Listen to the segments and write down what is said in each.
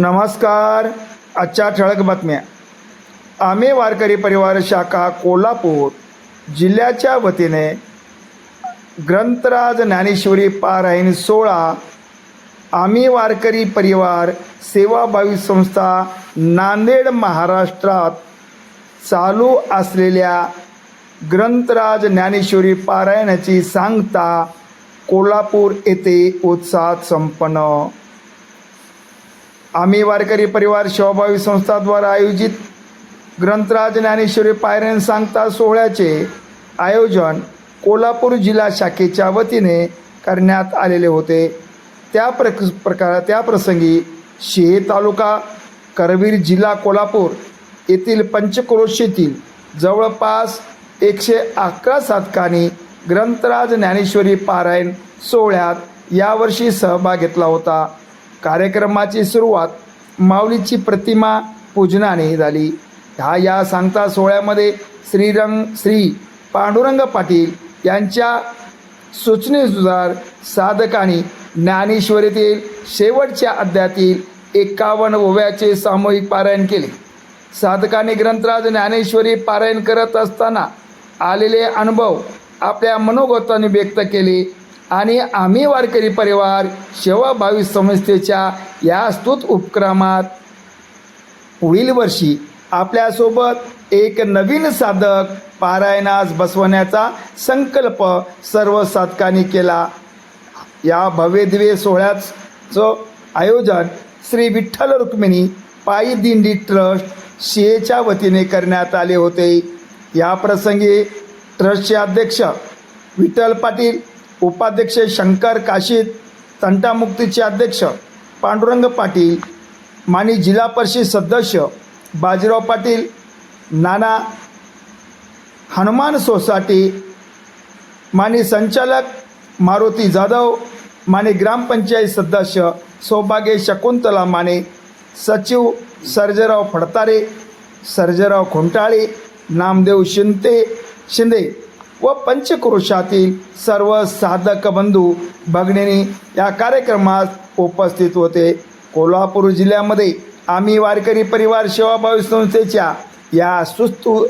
नमस्कार. आजच्या ठळक बातम्या. आम्ही वारकरी परिवार शाखा कोल्हापूर जिल्ह्याच्या वतीने ग्रंथराज ज्ञानेश्वरी पारायण सोळा आम्ही वारकरी परिवार सेवाभावी संस्था नांदेड महाराष्ट्रात चालू असलेल्या ग्रंथराज ज्ञानेश्वरी पारायणाची सांगता कोल्हापूर येथे उत्साहात संपन्न. आम्ही वारकरी परिवार शिवभावी संस्थाद्वारा आयोजित ग्रंथराज ज्ञानेश्वरी पारायण सांगता सोहळ्याचे आयोजन कोल्हापूर जिल्हा शाखेच्या वतीने करण्यात आलेले होते. त्या प्रक प्रकार त्या प्रसंगी शेहे तालुका करवीर जिल्हा कोल्हापूर येथील पंचक्रोशीतील जवळपास एकशे अकरा साधकांनी ग्रंथराज ज्ञानेश्वरी पारायण सोहळ्यात यावर्षी सहभाग घेतला होता. कार्यक्रमाची सुरुवात माऊलीची प्रतिमा पूजनाने झाली. ह्या या सांगता सोहळ्यामध्ये श्रीरंग श्री पांडुरंग पाटील यांच्या सूचनेनुसार साधकांनी ज्ञानेश्वरीतील शेवटच्या अध्यातील एकावन्न ओव्याचे सामूहिक पारायण केले. साधकांनी ग्रंथराज ज्ञानेश्वरी पारायण करत असताना आलेले अनुभव आपल्या मनोगताने व्यक्त केले. आणि आम्ही वारकरी परिवार सेवाभावी संस्थेच्या या स्तुत उपक्रमात पुढील वर्षी आपल्यासोबत एक नवीन साधक पारायणास बसवण्याचा संकल्प सर्व साधकांनी केला. या भव्यदिव्य सोहळ्याचं आयोजन श्री विठ्ठल रुक्मिणी पायी दिंडी ट्रस्ट सीएच्या वतीने करण्यात आले होते. या प्रसंगी ट्रस्टचे अध्यक्ष विठ्ठल पाटील उपाध्यक्ष शंकर काशीद तंटामुक्तीचे अध्यक्ष पांडुरंग पाटील मानी जिल्हा परिषद सदस्य बाजीराव पाटील नाना हनुमान सोसायटी माने संचालक मारुती जाधव माने ग्रामपंचायत सदस्य सौभाग्य शकुंतला माने सचिव सर्जेराव फडतारे सर्जेराव खुंटाळे नामदेव शिंदे शिंदे व पंचक्रोशातील सर्व साधक बंधू भगिनी या कार्यक्रमात उपस्थित होते. कोल्हापूर जिल्ह्यामध्ये आम्ही वारकरी परिवार सेवाभावी संस्थेच्या या सुस्तू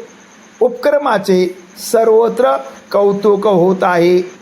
उपक्रमाचे सर्वत्र कौतुक होत आहे.